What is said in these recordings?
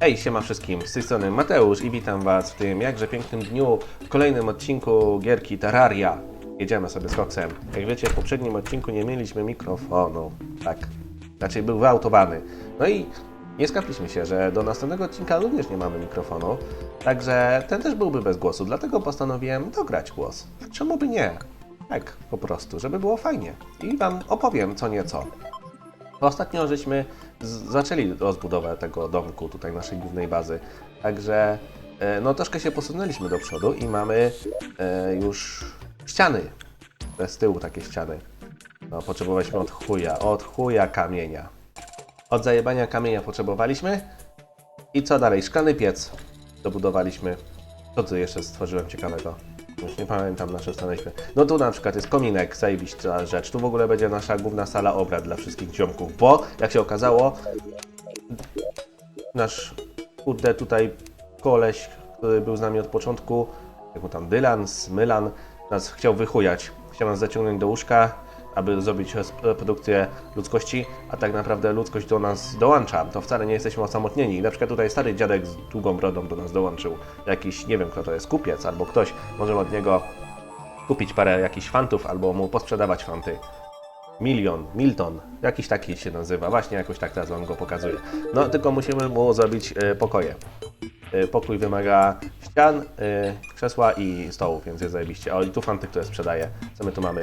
Hej, siema wszystkim, z tej strony Mateusz i witam Was w tym jakże pięknym dniu w kolejnym odcinku gierki Terraria. Jedziemy sobie z Foxem. Jak wiecie, w poprzednim odcinku nie mieliśmy mikrofonu. Tak, raczej był wyautowany. No i nie skapiliśmy się, że do następnego odcinka również nie mamy mikrofonu, także ten też byłby bez głosu, dlatego postanowiłem dograć głos. Czemu by nie? Tak, po prostu, żeby było fajnie. I Wam opowiem co nieco. Ostatnio żeśmy zaczęli rozbudowę tego domku, tutaj naszej głównej bazy. Także e, no troszkę się posunęliśmy do przodu i mamy e, już ściany. Z tyłu takie ściany. No potrzebowaliśmy od chuja, od chuja kamienia. Od zajebania kamienia potrzebowaliśmy. I co dalej? Szklany piec dobudowaliśmy. Co tu jeszcze stworzyłem ciekawego? Już nie pamiętam na czym stanęliśmy. No tu na przykład jest kominek, zajebista rzecz. Tu w ogóle będzie nasza główna sala obrad dla wszystkich ziomków, bo jak się okazało, nasz kurde tutaj koleś, który był z nami od początku, jak mu tam Dylan, Smylan, nas chciał wychujać. Chciał nas zaciągnąć do łóżka, aby zrobić reprodukcję ludzkości, a tak naprawdę ludzkość do nas dołącza. To wcale nie jesteśmy osamotnieni. Na przykład tutaj stary dziadek z długą brodą do nas dołączył. Jakiś, nie wiem kto to jest, kupiec albo ktoś. Możemy od niego kupić parę jakichś fantów albo mu posprzedawać fanty. Milion, Milton, jakiś taki się nazywa, właśnie jakoś tak teraz wam go pokazuję. No tylko musimy mu zrobić e, pokoje. E, pokój wymaga ścian, e, krzesła i stołów, więc jest zajebiście. O i tu fanty, które sprzedaję. Co my tu mamy?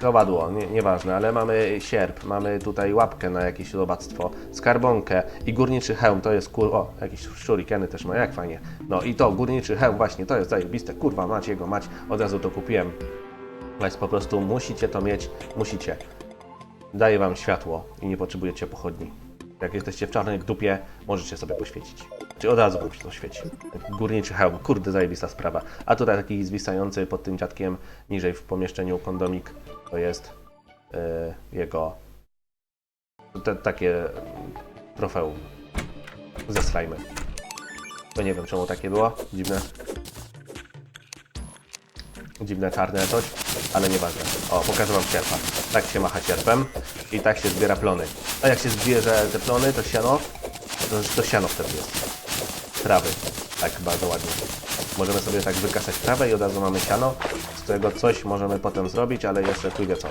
Kowadło, nie, nieważne, ale mamy sierp, mamy tutaj łapkę na jakieś robactwo, skarbonkę i górniczy hełm, to jest kur... O, jakieś shurikeny też ma, jak fajnie. No i to, górniczy hełm, właśnie, to jest zajebiste, kurwa, macie jego mać, od razu to kupiłem. Więc po prostu musicie to mieć, musicie. Daje wam światło i nie potrzebujecie pochodni. Jak jesteście w czarnej dupie, możecie sobie poświecić. Czy od razu się to świeci. Górniczy hełm, kurde zajebista sprawa. A tutaj taki zwisający pod tym dziadkiem, niżej w pomieszczeniu kondomik, to jest yy, jego te, takie trofeum ze slajmy. To nie wiem czemu takie było, dziwne. Dziwne czarne coś, ale nieważne. O, pokażę wam sierpa. Tak się macha sierpem i tak się zbiera plony. A jak się zbierze te plony, to siano, to, to siano wtedy jest. Trawy. Tak, bardzo ładnie. Możemy sobie tak wykasać trawę i od razu mamy siano, z którego coś możemy potem zrobić, ale jeszcze wie co.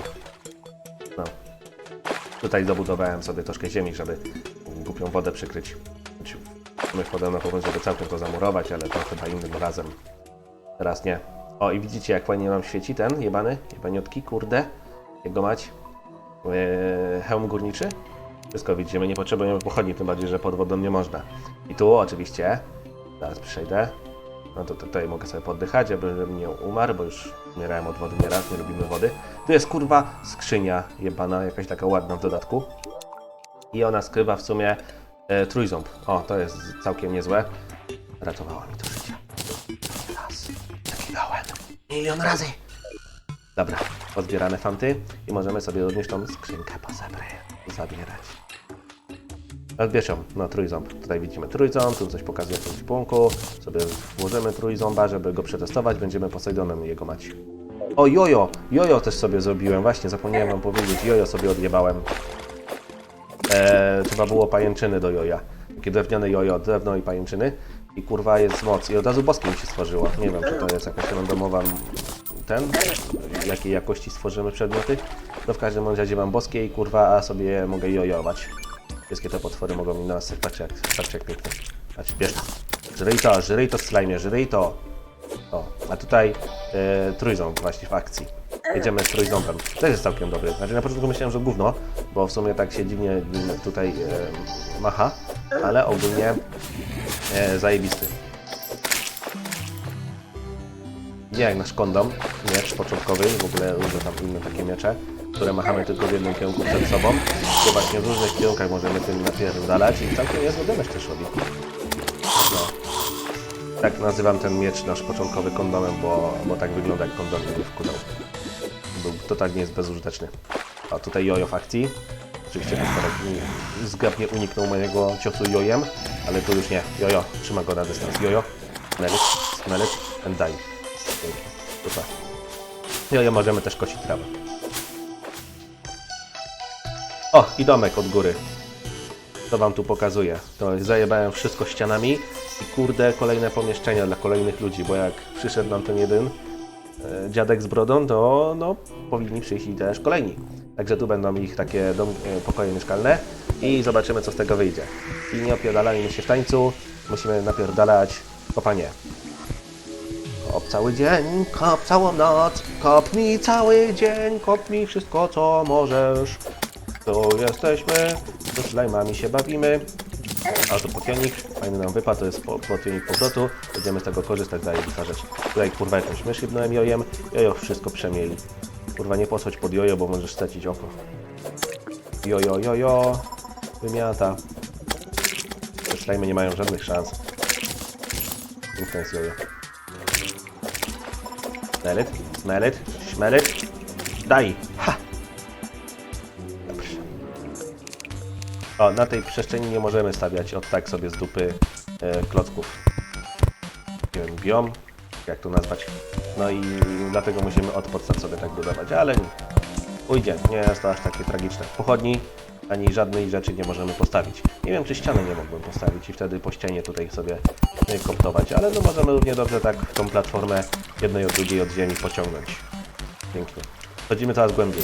No. Tutaj dobudowałem sobie troszkę ziemi, żeby głupią wodę przykryć. Znaczy, My wkładam na powód, żeby całkiem to zamurować, ale to chyba innym razem. Teraz nie. O, i widzicie, jak fajnie nam świeci ten jebany, jebaniutki, kurde. Jak go mać? Eee, hełm górniczy? Wszystko widzimy, nie potrzebujemy pochodni, tym bardziej, że pod wodą nie można. I tu oczywiście, zaraz przejdę, no to tutaj mogę sobie poddychać, abym nie umarł, bo już umierałem od wody nieraz, nie lubimy wody. Tu jest kurwa skrzynia jebana, jakaś taka ładna w dodatku. I ona skrywa w sumie e, trójząb. O, to jest całkiem niezłe. Ratowała mi to życie. Raz. Zaginąłem. Milion razy. Dobra, pozbierane fanty i możemy sobie również tą skrzynkę pozebry zabierać. Odbierzą, no trójząb. Tutaj widzimy trójząb, tu coś pokazuje w tym punku. Sobie włożymy trójząba, żeby go przetestować. Będziemy Posejdonem jego mać. O, jojo! Jojo też sobie zrobiłem, właśnie zapomniałem wam powiedzieć. Jojo sobie odjebałem. Eee, trzeba było pajęczyny do joja. Takie drewniane jojo, drewno i pajęczyny. I kurwa jest moc. I od razu boskie mi się stworzyło. Nie wiem, czy to jest jakaś randomowa ten, jakiej jakości stworzymy przedmioty. No w każdym razie mam boskie i kurwa a sobie mogę jojować. Wszystkie te potwory mogą mi nas patrzcie jak, patrzcie jak pięknie. Patrz, bierz to. Żryj to, żryj to slajmie, żryj to. O, a tutaj e, trójząb właśnie w akcji. Jedziemy z trójząbem. Też jest całkiem dobry. Znaczy na początku myślałem, że gówno, bo w sumie tak się dziwnie mm, tutaj e, macha, ale ogólnie e, zajebisty. Nie jak nasz kondom, miecz początkowy, w ogóle różne tam inne takie miecze, które machamy tylko w jednym kierunku przed sobą, to właśnie w różnych kierunkach możemy tym napierdalać i całkiem niezły damage też robi. No. Tak nazywam ten miecz nasz początkowy kondomem, bo, bo tak wygląda jak kondom nie wkudał. Był totalnie jest bezużyteczny. A tutaj jojo w akcji. Oczywiście mi- zgrabnie uniknął mojego ciosu jojem, ale tu już nie. Jojo, trzyma go na dystans. Jojo, smell it and die. Super. Jojo możemy też kosić trawę. O, i domek od góry. To wam tu pokazuję. To zajebałem wszystko ścianami i kurde kolejne pomieszczenia dla kolejnych ludzi, bo jak przyszedł nam ten jeden e, dziadek z brodą, to no, powinni przyjść i też kolejni. Także tu będą ich takie dom, e, pokoje mieszkalne i zobaczymy co z tego wyjdzie. I nie opierdalajmy się w tańcu, musimy napierdalać kopanie. Kop cały dzień, kop całą noc, kop mi cały dzień, kop mi wszystko co możesz. Tu jesteśmy, tu slajmami się bawimy. A tu potionik, fajny nam wypadł, to jest po- potionik powrotu. Będziemy z tego korzystać, zajebista rzecz. Tutaj kurwa jakąś mysz jebnąłem jojem, jojo wszystko przemieli. Kurwa nie poschodź pod jojo, bo możesz stracić oko. Jojo, jojo, wymiata. Te slajmy nie mają żadnych szans. Jest jojo. Smell it, smell it, smell it. Daj! Ha! O, na tej przestrzeni nie możemy stawiać od tak sobie z dupy e, klocków. Nie wiem, biom, jak to nazwać. No i dlatego musimy od podstaw sobie tak budować, ale ujdzie, nie jest to aż takie tragiczne. Pochodni ani żadnej rzeczy nie możemy postawić. Nie wiem, czy ściany nie mogłem postawić i wtedy po ścianie tutaj sobie e, koptować, ale no możemy równie dobrze tak tą platformę jednej od drugiej od ziemi pociągnąć. Pięknie. Wchodzimy coraz głębiej.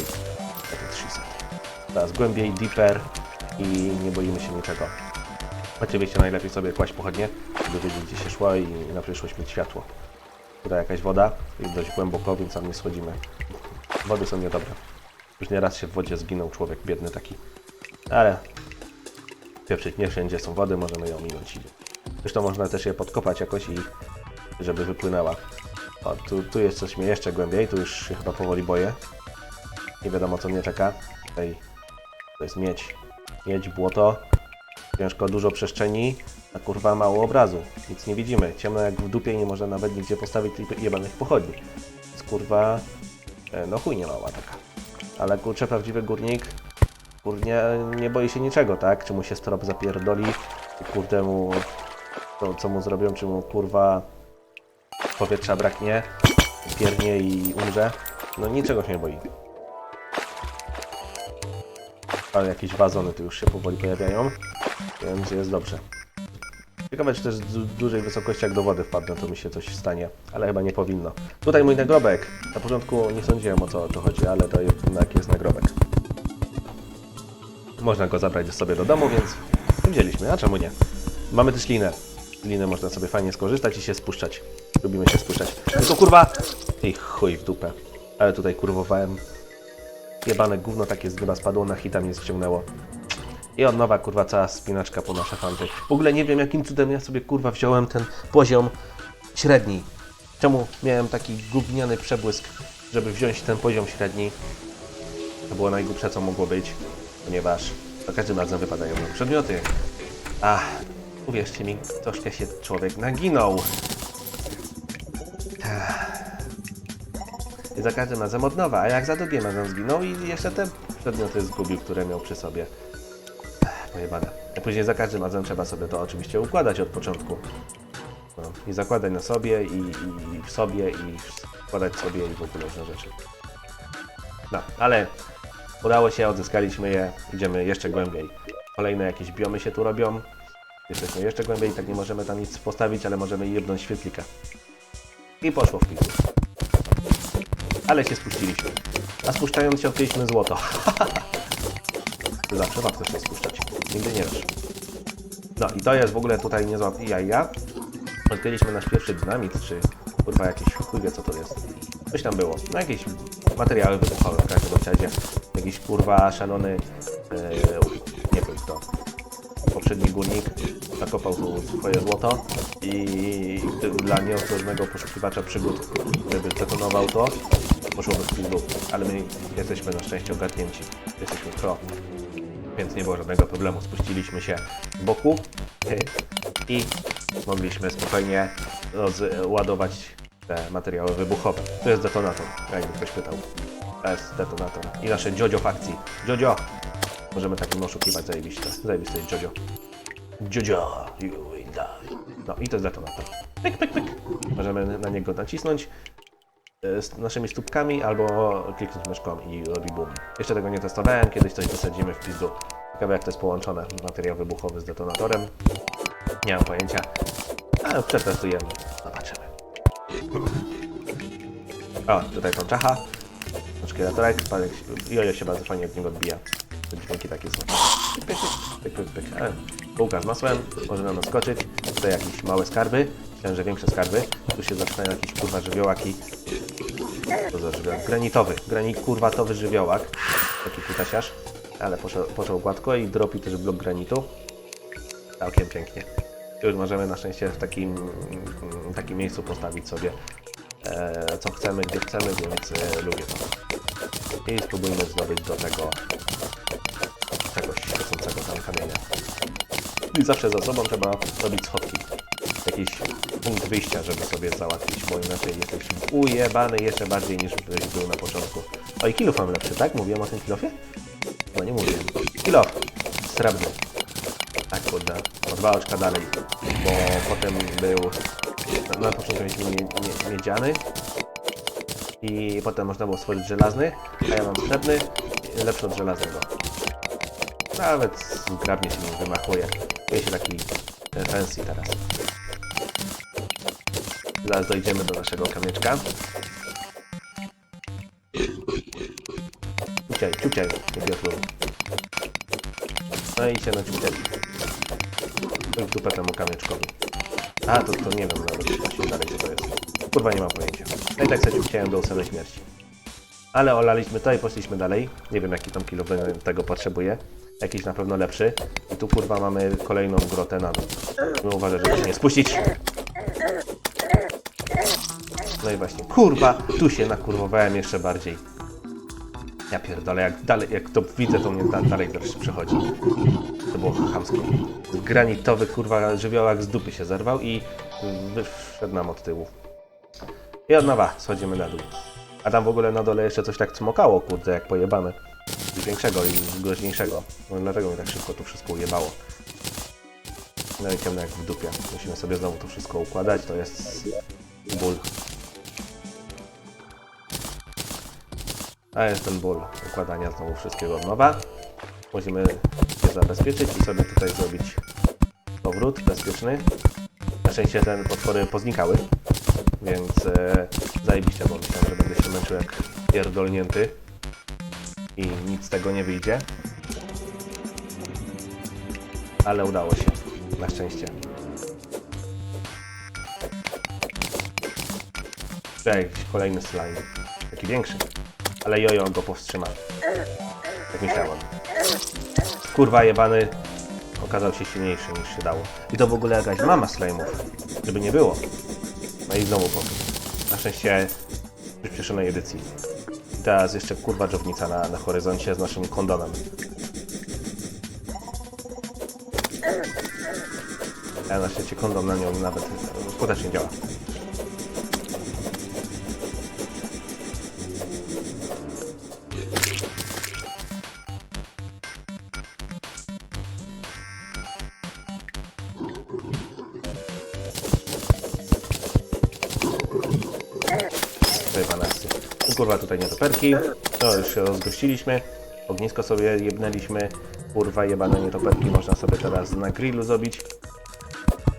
300. Coraz głębiej, deeper i nie boimy się niczego. Oczywiście najlepiej sobie kłaść pochodnie, żeby wiedzieć gdzie się szło i na przyszłość mieć światło. Tutaj jakaś woda, jest dość głęboko, więc tam nie schodzimy. Wody są niedobre. Już nieraz się w wodzie zginął człowiek biedny taki. Ale pieprzyć nie wszędzie są wody, możemy ją minąć. Zresztą można też je podkopać jakoś i żeby wypłynęła. O, tu, tu jest coś mnie jeszcze głębiej, tu już się chyba powoli boję. Nie wiadomo co mnie czeka. Tutaj to jest miedź. Miedź, błoto. Ciężko, dużo przestrzeni, a kurwa mało obrazu. Nic nie widzimy. Ciemno jak w dupie, nie można nawet nigdzie postawić tych jebanych pochodni. Więc kurwa, e, no chuj nie mała taka. Ale kurczę, prawdziwy górnik, kurnie, nie boi się niczego, tak? Czy mu się strop zapierdoli, czy kurde mu, to co mu zrobią, czy mu kurwa powietrza braknie, piernie i umrze. No niczego się nie boi. Ale jakieś wazony tu już się powoli pojawiają, więc jest dobrze. Ciekawe, czy też z du- dużej wysokości jak do wody wpadnę, to mi się coś stanie, ale chyba nie powinno. Tutaj mój nagrobek. Na początku nie sądziłem o co tu chodzi, ale to jednak jest nagrobek. Można go zabrać sobie do domu, więc wzięliśmy, a czemu nie? Mamy też linę. Linę można sobie fajnie skorzystać i się spuszczać. Lubimy się spuszczać. Tylko kurwa... I chuj w dupę. Ale tutaj kurwowałem. Jebane gówno takie z nieba spadło, na hita mnie ściągnęło. I od nowa kurwa cała spinaczka po nasze fanty. W ogóle nie wiem jakim cudem ja sobie kurwa wziąłem ten poziom średni. Czemu miałem taki gówniany przebłysk, żeby wziąć ten poziom średni? To było najgłupsze co mogło być, ponieważ za każdym razem wypadają nam przedmioty. Ach, uwierzcie mi, troszkę się człowiek naginął. I za każdym razem od nowa, a jak za drugim razem zginął i jeszcze te przedmioty zgubił, które miał przy sobie. Pojebane. A później za każdym razem trzeba sobie to oczywiście układać od początku. No, I zakładać na sobie, i, i w sobie, i składać sobie, i w ogóle różne rzeczy. No, ale udało się, odzyskaliśmy je, idziemy jeszcze głębiej. Kolejne jakieś biomy się tu robią. Jesteśmy jeszcze głębiej, tak nie możemy tam nic postawić, ale możemy jebnąć świetlika. I poszło w piku. Ale się spuściliśmy. A spuszczając się odkryliśmy złoto. Zawsze warto się spuszczać. Nigdy nie wiesz. No i to jest w ogóle tutaj niezła jaja. Odkryliśmy nasz pierwszy dynamit, czy kurwa jakiś chuj wie co to jest. Coś tam było. No jakieś materiały wybuchowe w każdym razie. Jakiś kurwa szalony, yy, nie wiem kto, poprzedni górnik zakopał tu swoje złoto i dla nieostrożnego poszukiwacza przygód, gdyby zdetonował to, poszłoby w pizdu. Ale my jesteśmy na szczęście ogarnięci. Jesteśmy pro. Więc nie było żadnego problemu. Spuściliśmy się z boku i mogliśmy spokojnie rozładować te materiały wybuchowe. To jest detonator, jakby ktoś pytał. To jest detonator. I nasze Jojo fakcji. Jojo! Możemy takim oszukiwać zajebiście. Zajebiste jest Jojo. Jojo, you will die. No i to jest detonator. Pyk, pyk, pyk. Możemy na niego nacisnąć z naszymi stópkami albo kliknąć myszką i robi boom. Jeszcze tego nie testowałem, kiedyś coś wysadzimy w pizdu Ciekawe jak to jest połączone, materiał wybuchowy z detonatorem. Nie mam pojęcia, ale przetestujemy, zobaczymy. O, tutaj tą czacha, szkieletorek, spadek, jojo się bardzo fajnie od niego odbija. Te dźwięki takie są. Pyk, pyk, pyk, pyk. E, z masłem, może nam naskoczyć. Tutaj jakieś małe skarby, myślałem, że większe skarby. Tu się zaczynają jakieś kurwa żywiołaki. Co za żywiołak? Granitowy, granit kurwatowy żywiołak. Taki kutasiarz, ale poszedł, począł gładko i dropi też blok granitu. Całkiem pięknie. Już możemy na szczęście w takim, mm, takim miejscu postawić sobie e, co chcemy, gdzie chcemy, więc e, lubię to. I spróbujmy zdobyć do tego czegoś świecącego tam kamienia. I zawsze za sobą trzeba robić schodki. Jakiś punkt wyjścia, żeby sobie załatwić, bo inaczej jesteś ujebany jeszcze bardziej niż byś był na początku. O i kilof mam lepszy, tak? Mówiłem o tym kilofie? No nie mówiłem. Kilof! Srebrny. Tak, kurde. O dwa oczka dalej, bo potem był... Na, początku mieliśmy mie, mie, miedziany i potem można było stworzyć żelazny, a ja mam srebrny, lepszy od żelaznego. Nawet zgrabnie się nim wymachuje. Się taki e, fancy teraz. Zaraz dojdziemy do naszego kamyczka. Ciuciaj, ciuciaj, wiotruj. No i się naciuciaj. To w dupę temu kamyczkowi. A, to, to nie wiem nawet właśnie dalej co to jest. Kurwa nie mam pojęcia. No i tak sobie ciuciałem do ósemej śmierci. Ale olaliśmy to i poszliśmy dalej. Nie wiem jaki tam kilo tego potrzebuje. Jakiś na pewno lepszy. I tu kurwa mamy kolejną grotę na dół. No uważaj, żeby się nie spuścić. No i właśnie, kurwa, tu się nakurwowałem jeszcze bardziej. Ja pierdolę, jak dalej, jak to widzę, to mnie da, dalej dreszcz przechodzi. To było chamskie. Granitowy, kurwa, żywiołak z dupy się zerwał i wyszedł nam od tyłu. I od nowa schodzimy na dół. A tam w ogóle na dole jeszcze coś tak cmokało, kurde, jak pojebane. Większego i groźniejszego. No dlatego mi tak szybko tu wszystko ujebało. No i ciemno jak w dupie. Musimy sobie znowu to wszystko układać, to jest ból. A jest ten ból układania znowu wszystkiego od nowa. Musimy się zabezpieczyć i sobie tutaj zrobić powrót bezpieczny. Na szczęście te potwory poznikały, więc e, zajebiście, bo myślałem, że będę się męczył jak pierdolnięty i nic z tego nie wyjdzie. Ale udało się, na szczęście. Jakiś kolejny slime, taki większy, ale jojo go powstrzymał. Jak myślałem. Kurwa jebany okazał się silniejszy niż się dało. I to w ogóle jakaś mama slime'ów, żeby nie było. No i znowu powrót. Na szczęście w przyspieszonej edycji. I teraz jeszcze kurwa dżownica na, na horyzoncie z naszym kondonem. Ja na szczęście kondom na nią nawet skutecznie działa. Nietoperki. To już się rozgościliśmy. Ognisko sobie jebnęliśmy. Kurwa, jebane nietoperki można sobie teraz na grillu zrobić.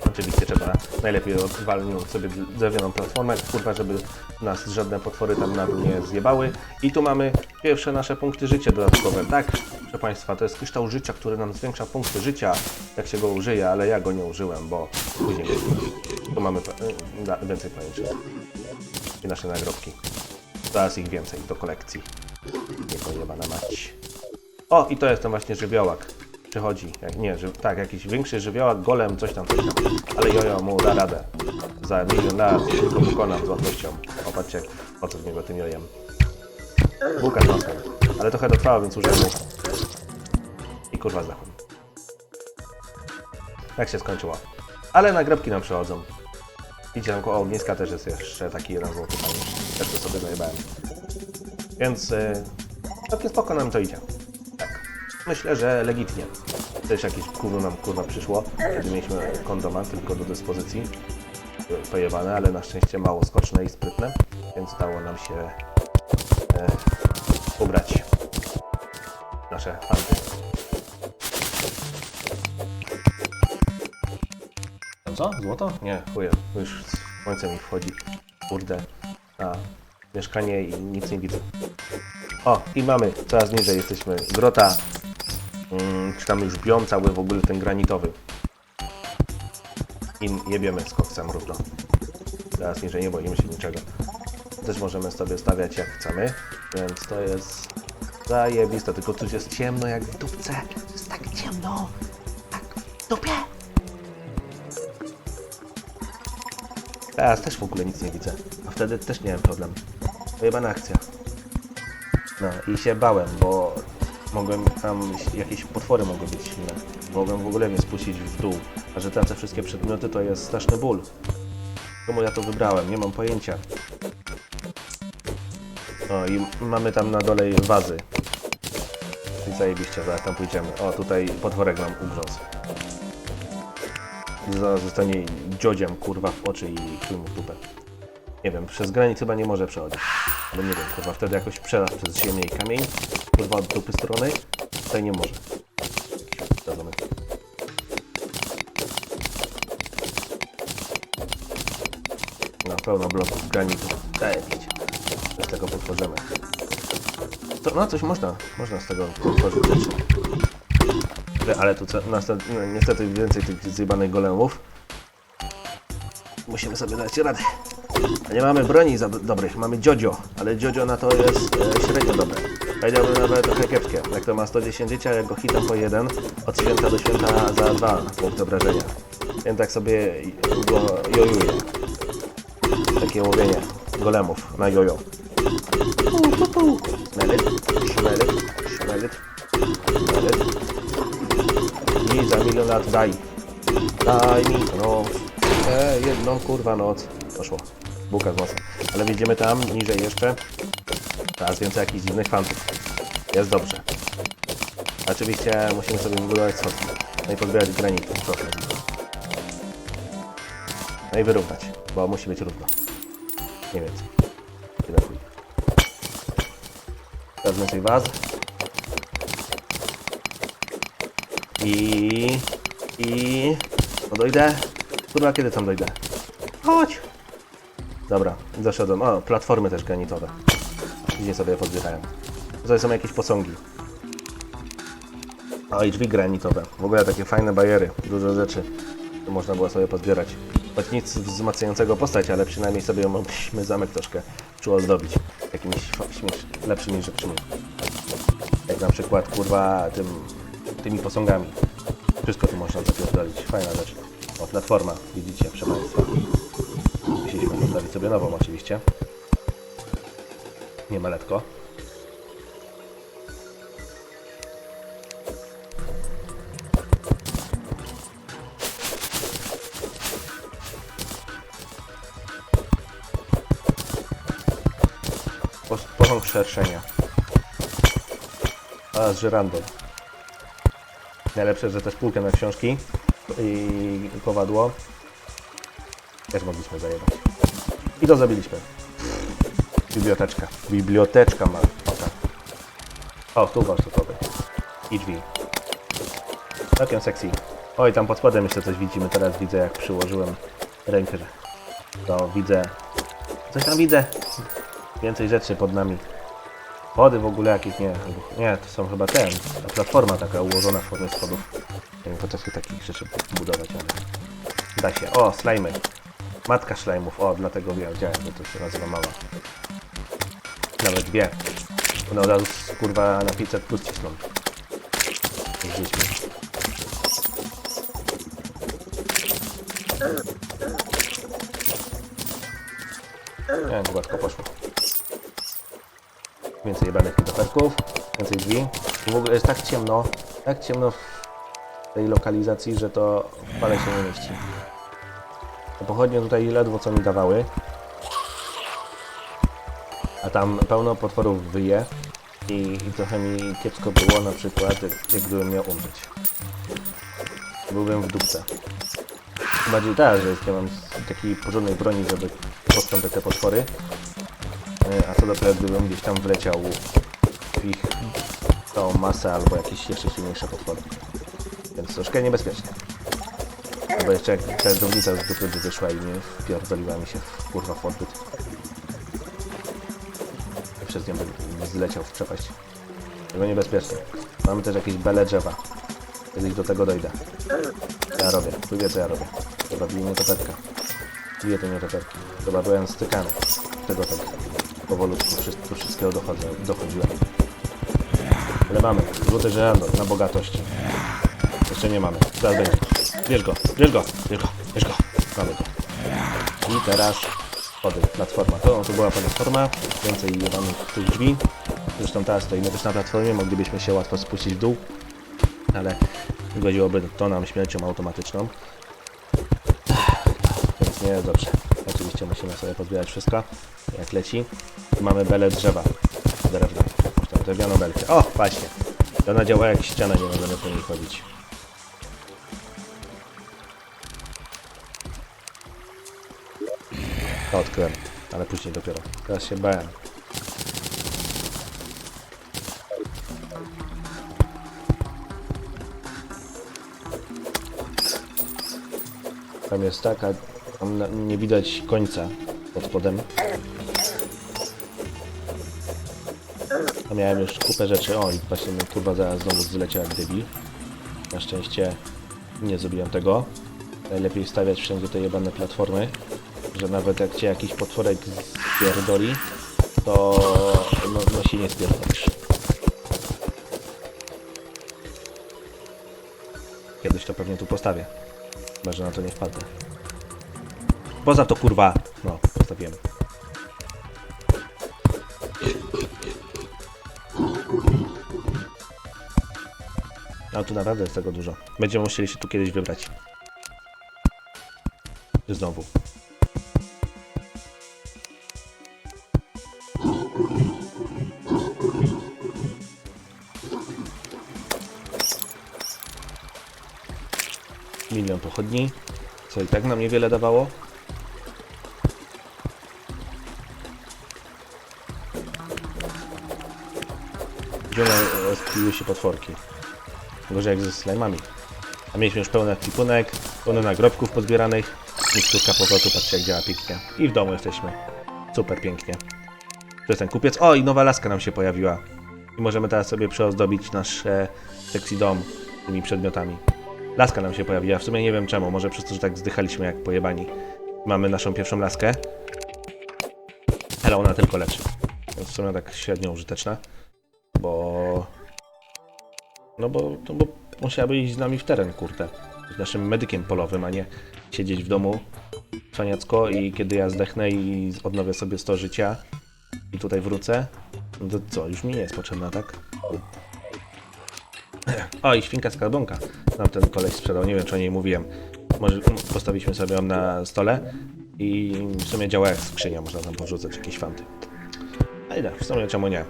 Oczywiście trzeba najlepiej odwalnić sobie drewnianą platformę, kurwa, żeby nas żadne potwory tam na nie zjebały. I tu mamy pierwsze nasze punkty życia dodatkowe. Tak, proszę Państwa, to jest kryształ życia, który nam zwiększa punkty życia, jak się go użyje, ale ja go nie użyłem, bo później tu mamy da- więcej pojęcia i nasze nagrobki. Zaraz ich więcej do kolekcji. Niego jebana mać. O, i to jest ten właśnie żywiołak. Przychodzi, jak nie, ży, tak, jakiś większy żywiołak, golem, coś tam, coś tam. Ale jojo mu da radę. Za milion lat go pokonam z łatwością. O, patrzcie, jak co w niego tym jojem. Bułka z masłem. Ale trochę to trwało, więc użyłem mu. I kurwa zdechłem. Tak się skończyło. Ale nagrobki nam przychodzą. Widzicie, tam koło ogniska też jest jeszcze taki jeden złoty fajny. Też to sobie dojebałem. Więc yy, całkiem spoko nam to idzie. Tak. Myślę, że legitnie. Też jakieś kurwa nam kurwa przyszło, kiedy mieliśmy kondoma tylko do dyspozycji. Y, pojebane, ale na szczęście mało skoczne i sprytne, więc dało nam się e, ubrać nasze fanty. Co? Złoto? Nie, chuję. Już słońce mi wchodzi. Kurde. Mieszkanie i nic nie widzę. O, i mamy. Coraz niżej jesteśmy. Grota. Mm, czy tam już biom cały w ogóle ten granitowy. I jebiemy z koksem równo. Teraz niżej nie boimy się niczego. Też możemy sobie stawiać jak chcemy, więc to jest zajebiste, tylko tu jest ciemno jak w dupce. Jest tak ciemno, tak w dupie. Teraz też w ogóle nic nie widzę, a wtedy też nie miałem problem. Pojebana akcja. No i się bałem, bo mogłem tam jakieś potwory mogły być silne. Mogłem w ogóle mnie spuścić w dół, a że tracę wszystkie przedmioty to jest straszny ból. Czemu ja to wybrałem? Nie mam pojęcia. O i mamy tam na dole wazy. I zajebiście, zaraz tam pójdziemy. O, tutaj potworek nam ugrzązł. Zostanie dziodziem, kurwa, w oczy i chuj mu w dupę. Nie wiem, przez granic chyba nie może przechodzić. Ale nie wiem, kurwa, wtedy jakoś przelasz przez ziemię i kamień. Kurwa, od dupy strony. Tutaj nie może. Jakiś. No, pełno bloków granitu. Zajebiście. Z tego potworzymy. To, no, coś można. Można z tego tworzyć rzeczy. Ale- tu co, no, niestety więcej tych zjebanych golemów. Musimy sobie dać radę. A nie mamy broni za dobrych, mamy Jojo, ale Jojo na to jest e, średnio dobre. Powiedziałbym nawet trochę kiepskie. Jak to ma 110 życia, jak go hitam po jeden, od święta do święta za dwa punkt obrażenia. Więc tak sobie go jojuję. Takie łowienie golemów na jojo. Smell it, I za milion lat daj. Daj mi noc. E, jedną kurwa noc. Poszło. Buka z nosem. Ale widzimy tam, niżej jeszcze. Teraz więcej jakichś dziwnych fantów. Jest dobrze. Oczywiście musimy sobie wybudować schodki. No i pozbierać granity trochę. No i wyrównać, bo musi być równo. Nie więcej. Tyle chuj. Teraz więcej waz. I... I... No dojdę. Kurwa, kiedy tam dojdę? Chodź! Dobra, doszedłem. O, platformy też granitowe. Gdzie sobie podbierają. Tutaj są jakieś posągi. O, i drzwi granitowe. W ogóle takie fajne bajery. Dużo rzeczy. Tu można było sobie pozbierać. Choć nic wzmacniającego postać, ale przynajmniej sobie mogliśmy zamek troszkę czuło zdobić. Jakimiś lepszymi rzeczami. Jak na przykład, kurwa, tym, tymi posągami. Wszystko tu można zapierdolić. Fajna rzecz. O, platforma, widzicie, proszę Państwa. Musieliśmy postawić sobie nową oczywiście. Nie ma letko. Posąg szerszenia. A, z żyrandol. Najlepsze, że też półkę na książki i kowadło też mogliśmy zajebać. I to zabiliśmy. Biblioteczka. Biblioteczka ma. O, tak. o tu warsztatowy. I drzwi. Całkiem sexy. Oj, tam pod spodem jeszcze coś widzimy. Teraz widzę, jak przyłożyłem rękę. To widzę. Coś tam widzę. Więcej rzeczy pod nami. Wody w ogóle jakieś nie. Nie, to są chyba ten. Ta platforma taka ułożona w formie schodów. Nie wiem, potrafię takich rzeczy budować, ale da się. O, slajmy. Matka szlajmów. O, dlatego wiedziałem, że to się nazywa mała. Nawet dwie. One od razu kurwa na 500 plus cisną. Z dziećmi. Nie, gładko poszło. Więcej jebanych nietoperków, więcej drzwi. W ogóle jest tak ciemno, tak ciemno w tej lokalizacji, że to w pale się nie mieści. Te pochodnie tutaj ledwo co mi dawały. A tam pełno potworów wyje. I, I trochę mi kiepsko było na przykład, jak, gdybym miał umrzeć. Byłbym w dupce. Bardziej tak, że nie mam takiej porządnej broni, żeby posprzątać te potwory. E, A co dopiero gdybym gdzieś tam wleciał w ich całą masę albo jakieś jeszcze silniejsze potwory. Więc troszkę niebezpiecznie. Albo jeszcze jak celownica z dupy by wyszła i nie wpierdoliła mi się w kurwa w odbyt. I przez nią by zleciał w przepaść. Tego niebezpieczne. Mamy też jakieś bele drzewa. Kiedyś do tego dojdę. Ja robię? Tu wie co ja robię. Dobra, bije nietoperka. Bije te nietoperki. Dobra, byłem stykany. Tego tak powolutku wszy- do wszystkiego dochodzę, dochodziłem. Ale mamy. Złote żyrando na bogatość. Jeszcze nie mamy. Zaraz będzie. Bierz go, bierz go, bierz go, bierz go. Mamy go. I teraz schody, platforma. To, to była platforma. Więcej mamy tych drzwi. Zresztą teraz stoimy też na platformie. Moglibyśmy się łatwo spuścić w dół. Ale groziłoby to nam śmiercią automatyczną. Więc nie jest dobrze. Oczywiście musimy sobie pozbierać wszystko, jak leci. Mamy belę drzewa. Drewna. Tą drewnianą belkę. O, właśnie. To ona działa jak ściana, nie możemy po niej chodzić. To odkryłem, ale później dopiero. Teraz się bałem. Tam jest taka, tam nie widać końca pod spodem. A miałem już kupę rzeczy. O, i właśnie kurwa zaraz znowu zleciała jak debil. Na szczęście nie zrobiłem tego. Najlepiej stawiać wszędzie te jebane platformy, że nawet jak cię jakiś potworek spierdoli, to no, no się nie spierdolisz. Kiedyś to pewnie tu postawię. Chyba, że na to nie wpadnę. Poza to kurwa. No, postawiłem. No tu naprawdę jest tego dużo. Będziemy musieli się tu kiedyś wybrać. Znowu. Milion pochodni, co i tak nam niewiele dawało. Gdzie one spiły się potworki? Gorzej jak ze slajmami. A mieliśmy już pełny ekwipunek, pełno nagrobków pozbieranych. Miksturka powrotu, patrzcie jak działa pięknie. I w domu jesteśmy. Super pięknie. To jest ten kupiec. O, i nowa laska nam się pojawiła. I możemy teraz sobie przeozdobić nasz e, sexy dom tymi przedmiotami. Laska nam się pojawiła, w sumie nie wiem czemu, może przez to, że tak zdychaliśmy jak pojebani. Mamy naszą pierwszą laskę. Ale ona tylko leczy. Więc w sumie tak średnio użyteczna. Bo... No bo, no bo musiałaby iść z nami w teren, kurde. Z naszym medykiem polowym, a nie siedzieć w domu cwaniacko i kiedy ja zdechnę i odnowię sobie 100 życia i tutaj wrócę, no to co, już mi nie jest potrzebna, tak? O, i świnka skarbonka. Nam ten koleś sprzedał, nie wiem czy o niej mówiłem. Może postawiliśmy sobie ją na stole i w sumie działa jak skrzynia, można tam powrzucać jakieś fanty. A ile, w sumie czemu nie.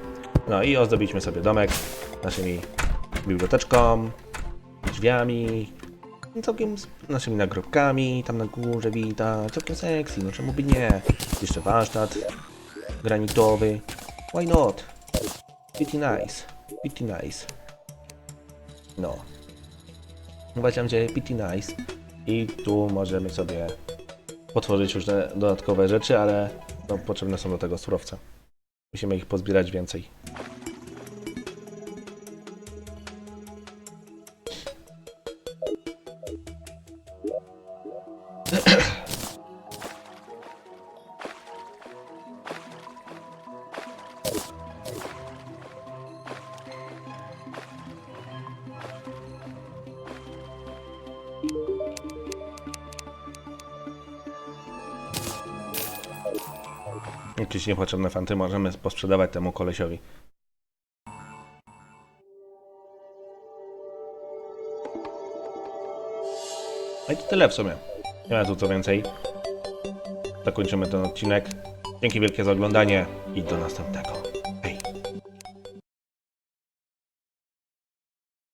No i ozdobiliśmy sobie domek naszymi biblioteczką, drzwiami, całkiem z naszymi nagrobkami, tam na górze widać, całkiem sexy, no czemu by nie. Jeszcze warsztat granitowy, why not? Pretty nice, pretty nice. No. Uważam, że pretty nice. I tu możemy sobie potworzyć różne dodatkowe rzeczy, ale no, potrzebne są do tego surowce. Musimy ich pozbierać więcej. Niepotrzebne fanty możemy posprzedawać temu kolesiowi. No i to tyle w sumie. Nie ma tu co więcej. Zakończymy ten odcinek. Dzięki wielkie za oglądanie i do następnego.